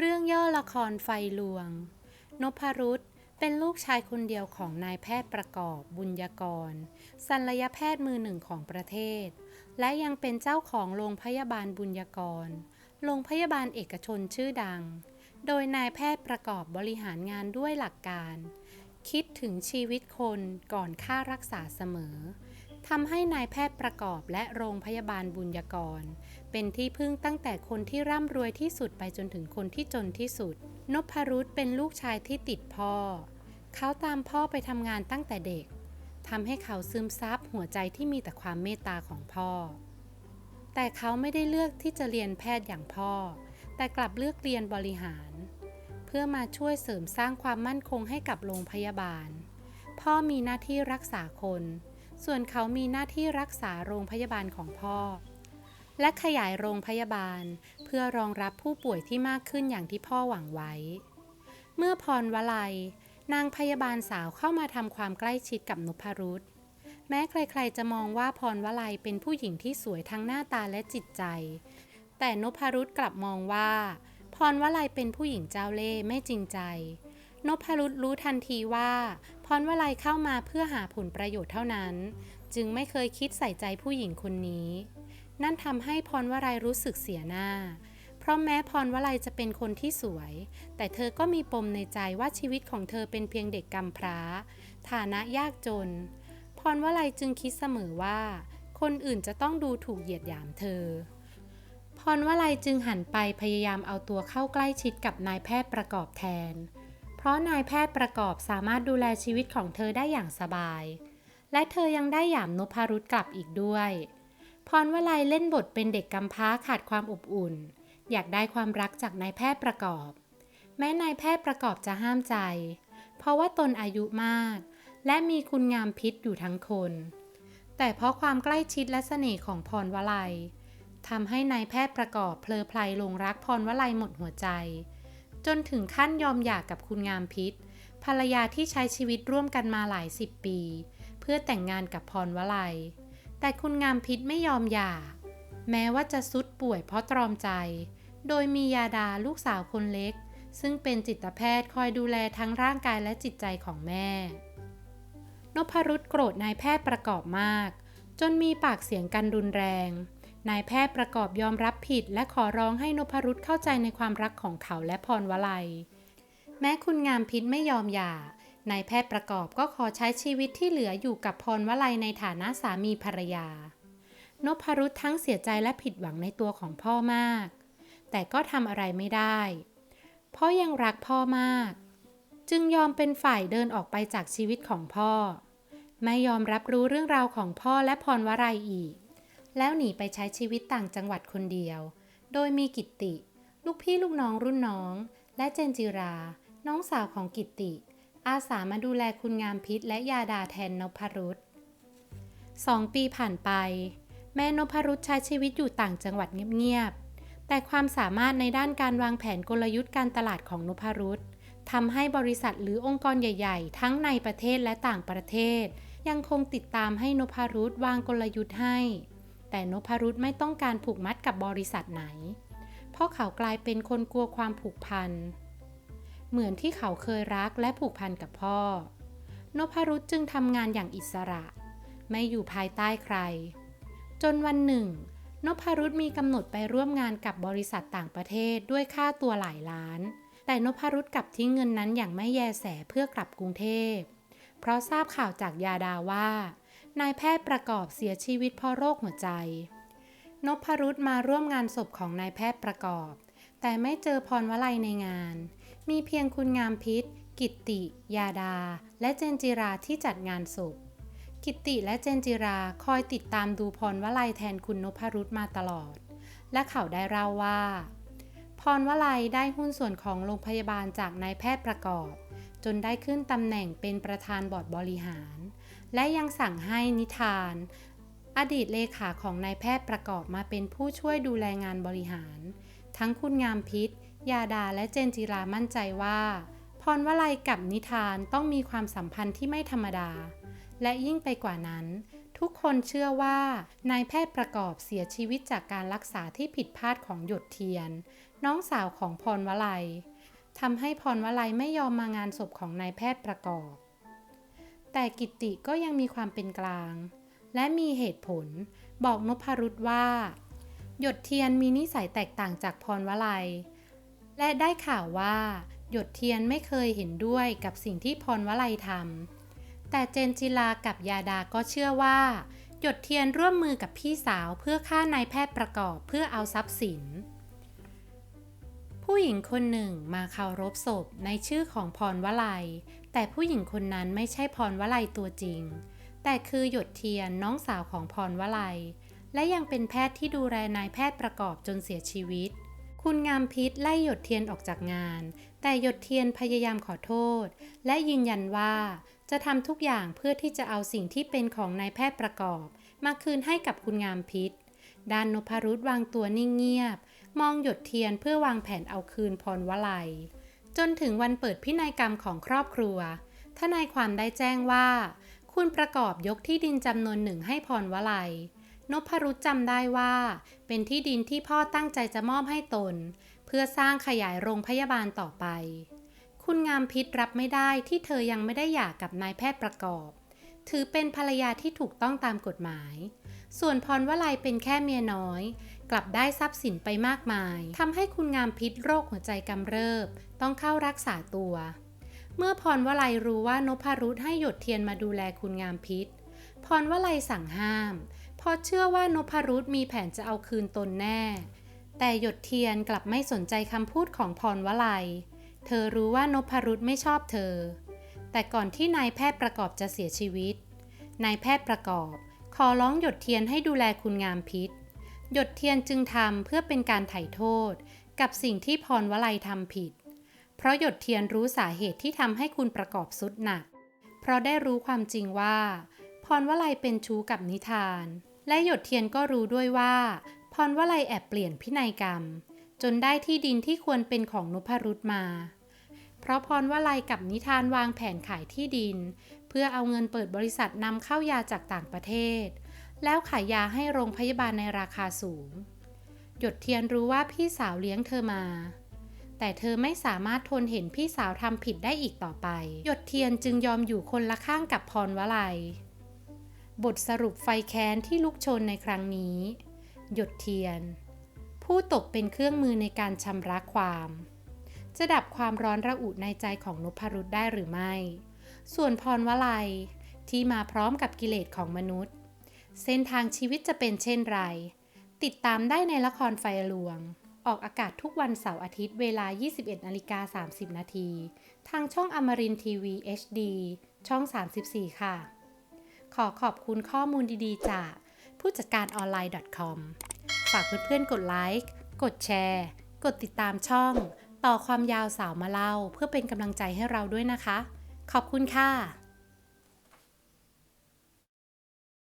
เรื่องย่อละครไฟลวง นพรุษเป็นลูกชายคนเดียวของนายแพทย์ประกอบบุญยกร ศัลยแพทย์มือหนึ่งของประเทศ และยังเป็นเจ้าของโรงพยาบาลบุญยกร โรงพยาบาลเอกชนชื่อดัง โดยนายแพทย์ประกอบบริหารงานด้วยหลักการ คิดถึงชีวิตคนก่อนค่ารักษาเสมอ ทำให้นายแพทย์ประกอบและโรงพยาบาลบุญยกร เป็นที่พึ่งตั้งแต่คนที่ร่ำรวยที่สุดไปจนถึงคนที่จนที่สุด นพรุษเป็นลูกชายที่ติดพ่อ เขาตามพ่อไปทำงานตั้งแต่เด็กทำให้เขาซึมซับหัวใจที่มีแต่ความเมตตาของพ่อ แต่เขาไม่ได้เลือกที่จะเรียนแพทย์อย่างพ่อ แต่กลับเลือกเรียนบริหาร เพื่อมาช่วยเสริมสร้างความมั่นคงให้กับโรงพยาบาล พ่อมีหน้าที่รักษาคน ส่วนเขามีหน้าที่รักษาโรงพยาบาลของพ่อ และขยายโรงพยาบาลเพื่อรองรับผู้ป่วยที่มากขึ้นอย่างที่พ่อหวังไว้ เมื่อพรวลัย นางพยาบาลสาวเข้ามาทำความใกล้ชิดกับนพรุษแม้ใครๆจะมองว่าพรวลัยเป็นผู้หญิงที่สวยทั้งหน้าตาและจิตใจ แต่นพรุษกลับมองว่า พรวลัยเป็นผู้หญิงเจ้าเล่ห์ไม่จริงใจนพรุษรู้ทันทีว่า พรวลัยเข้ามาเพื่อหาผลประโยชน์เท่านั้น จึงไม่เคยคิดใส่ใจผู้หญิงคนนี้ นั่นทำให้พรวลัยรู้สึกเสียหน้า เพราะแม้พรวลัยจะเป็นคนที่สวย แต่เธอก็มีปมในใจว่าชีวิตของเธอเป็นเพียงเด็กกำพร้า ฐานะยากจน พรวลัยจึงคิดเสมอว่า คนอื่นจะต้องดูถูกเหยียดหยามเธอพรวลัยจึงหันไปพยายามเอาตัวเข้าใกล้ชิดกับนายแพทย์ประกอบแทน เพราะนายแพทย์ประกอบสามารถดูแลชีวิตของเธอได้อย่างสบาย และเธอยังได้หยามนพรุษกลับอีกด้วย พรวลัยเล่นบทเป็นเด็กกำพร้าขาดความอบอุ่น อยากได้ความรักจากนายแพทย์ประกอบ แม้นายแพทย์ประกอบจะห้ามใจ เพราะว่าตนอายุมาก และมีคุณงามพิษอยู่ทั้งคน แต่เพราะความใกล้ชิดและเสน่ห์ของพรวลัยทำให้นายแพทย์ประกอบเพลอไพลหลงรักพรวลัยหมดหัวใจ จนถึงขั้นยอมหย่ากับคุณงามพิษ ภรรยาที่ใช้ชีวิตร่วมกันมาหลายสิบปี เพื่อแต่งงานกับพรวลัย แต่คุณงามพิษไม่ยอมหย่า แม้ว่าจะสุดป่วยเพราะตรอมใจ โดยมียาดาลูกสาวคนเล็ก ซึ่งเป็นจิตแพทย์คอยดูแลทั้งร่างกายและจิตใจของแม่ นพรุษโกรธนายแพทย์ประกอบมาก จนมีปากเสียงกันรุนแรง นายแพทย์ประกอบยอมรับผิด และขอร้องให้นพรุษเข้าใจในความรักของเขาและพรวลัย แม้คุณงามพิษไม่ยอมหย่านายแพทย์ประกอบก็ขอใช้ชีวิตที่เหลืออยู่กับพรวลัยในฐานะสามีภรรยานพรุษทั้งเสียใจและผิดหวังในตัวของพ่อมาก แต่ก็ทำอะไรไม่ได้เพราะยังรักพ่อมาก จึงยอมเป็นฝ่ายเดินออกไปจากชีวิตของพ่อ ไม่ยอมรับรู้เรื่องราวของพ่อและพรวลัยอีก แล้วหนีไปใช้ชีวิตต่างจังหวัดคนเดียว โดยมีกิตติ ลูกพี่ลูกน้องรุ่นน้อง และเจนจิรา น้องสาวของกิตติ อาสามาดูแลคุณงามพิษและยาดาแทนนพรุษสองปีผ่านไป แม่นพรุษใช้ชีวิตอยู่ต่างจังหวัดเงียบๆ แต่ความสามารถในด้านการวางแผนกลยุทธ์การตลาดของนพรุษทำให้บริษัทหรือองค์กรใหญ่ๆ ทั้งในประเทศและต่างประเทศ ยังคงติดตามให้นพรุษวางกลยุทธ์ให้ แต่นพรุษไม่ต้องการผูกมัดกับบริษัทไหน เพราะเขากลายเป็นคนกลัวความผูกพัน เหมือนที่เขาเคยรักและผูกพันกับพ่อ นพรุษจึงทำงานอย่างอิสระ ไม่อยู่ภายใต้ใคร จนวันหนึ่ง นพรุษมีกำหนดไปร่วมงานกับบริษัทต่างประเทศด้วยค่าตัวหลายล้าน แต่นพรุษกลับทิ้งเงินนั้นอย่างไม่แยแสเพื่อกลับกรุงเทพ เพราะทราบข่าวจากยาดาว่า นายแพทย์ประกอบเสียชีวิตเพราะโรคหัวใจ นพรุษมาร่วมงานศพของนายแพทย์ประกอบ แต่ไม่เจอพรวลัยในงาน มีเพียงคุณงามพิษ กิตติ ยาดา และเจนจิราที่จัดงานศพ กิตติและเจนจิราคอยติดตามดูพรวลัยแทนคุณนพรุษมาตลอด และเขาได้เล่าว่า พรวลัยได้หุ้นส่วนของโรงพยาบาลจากนายแพทย์ประกอบ จนได้ขึ้นตำแหน่งเป็นประธานบอร์ดบริหาร และยังสั่งให้นิทาน อดีตเลขาของนายแพทย์ประกอบมาเป็นผู้ช่วยดูแลงานบริหาร ทั้งคุณงามพิษ ยาดาและเจนจิรามั่นใจว่าพรวลัยกับนิทานต้องมีความสัมพันธ์ที่ไม่ธรรมดา และยิ่งไปกว่านั้น ทุกคนเชื่อว่านายแพทย์ประกอบเสียชีวิตจากการรักษาที่ผิดพลาดของหยดเทียน น้องสาวของพรวลัยทำให้พรวลัยไม่ยอมมางานศพของนายแพทย์ประกอบ แต่กิตติก็ยังมีความเป็นกลาง และมีเหตุผล บอกนพรุษว่า หยดเทียนมีนิสัยแตกต่างจากพรวลัย และได้ข่าวว่า หยดเทียนไม่เคยเห็นด้วยกับสิ่งที่พรวลัยทำแต่เจนจิลากับยาดาก็เชื่อว่า หยดเทียนร่วมมือกับพี่สาวเพื่อฆ่านายแพทย์ประกอบเพื่อเอาทรัพย์สิน ผู้หญิงคนหนึ่งมาเคารพศพในชื่อของพรวลัย แต่ผู้หญิงคนนั้นไม่ใช่พรวลัยตัวจริง แต่คือหยดเทียนน้องสาวของพรวลัย และยังเป็นแพทย์ที่ดูแลนายแพทย์ประกอบจนเสียชีวิต คุณงามพิษไล่หยดเทียนออกจากงาน แต่หยดเทียนพยายามขอโทษ และยืนยันว่าจะทำทุกอย่างเพื่อที่จะเอาสิ่งที่เป็นของนายแพทย์ประกอบ มาคืนให้กับคุณงามพิษด้านนพรุษวางตัวนิ่งเงียบ มองหยดเทียนเพื่อวางแผนเอาคืนพรวลัย จนถึงวันเปิดพินัยกรรมของครอบครัว ทนายความได้แจ้งว่า คุณประกอบยกที่ดินจำนวนหนึ่งให้พรวลัย นพรุษจำได้ว่า เป็นที่ดินที่พ่อตั้งใจจะมอบให้ตน เพื่อสร้างขยายโรงพยาบาลต่อไป คุณงามพิษรับไม่ได้ที่เธอยังไม่ได้หย่ากับนายแพทย์ประกอบ ถือเป็นภรรยาที่ถูกต้องตามกฎหมาย ส่วนพรวลัยเป็นแค่เมียน้อย กลับได้ทรัพย์สินไปมากมายทำให้คุณงามพิษโรคหัวใจกำเริบ ต้องเข้ารักษาตัว เมื่อพรวลัยรู้ว่านพรุษให้หยดเทียนมาดูแลคุณงามพิษ พรวลัยสั่งห้ามเพราะเชื่อว่านพรุษมีแผนจะเอาคืนตนแน่ แต่หยดเทียนกลับไม่สนใจคำพูดของพรวลัย เธอรู้ว่านพรุษไม่ชอบเธอ แต่ก่อนที่นายแพทย์ประกอบจะเสียชีวิต นายแพทย์ประกอบ ขอร้องหยดเทียนให้ดูแลคุณงามพิษ หยดเทียนจึงทำเพื่อเป็นการไถ่โทษ กับสิ่งที่พรวลัยทำผิด เพราะหยดเทียนรู้สาเหตุที่ทำให้คุณประกอบสุดหนัก เพราะได้รู้ความจริงว่า พรวลัยเป็นชู้กับนิทาน และหยดเทียนก็รู้ด้วยว่า พรวลัยแอบเปลี่ยนพินัยกรรม จนได้ที่ดินที่ควรเป็นของนุพรุษมา เพราะพรวลัยกับนิทานวางแผนขายที่ดิน เพื่อเอาเงินเปิดบริษัทนำเข้ายาจากต่างประเทศ แล้วขายยาให้โรงพยาบาลในราคาสูง หยดเทียนรู้ว่าพี่สาวเลี้ยงเธอมา แต่เธอไม่สามารถทนเห็นพี่สาวทำผิดได้อีกต่อไป หยดเทียนจึงยอมอยู่คนละข้างกับพรวลัย บทสรุปไฟแค้นที่ลุกชนในครั้งนี้ หยดเทียน ผู้ตกเป็นเครื่องมือในการชำระความ จะดับความร้อนระอุในใจของนพรุษได้หรือไม่ ส่วนพรวลัยที่มาพร้อมกับกิเลสของมนุษย์ เส้นทางชีวิตจะเป็นเช่นไร ติดตามได้ในละครไฟลวง ออกอากาศทุกวันเสาร์อาทิตย์เวลา 21นาฬิกา30 นาที ทางช่องอมรินทีวี HD ช่อง 34 ค่ะ ขอขอบคุณข้อมูลดีๆ จากผู้จัดการออนไลน์ .com ฝากเพื่อนๆ กดไลค์ กดแชร์ กดติดตามช่อง ต่อความยาวสาวมาเล่า เพื่อเป็นกำลังใจให้เราด้วยนะคะ ขอบคุณค่ะ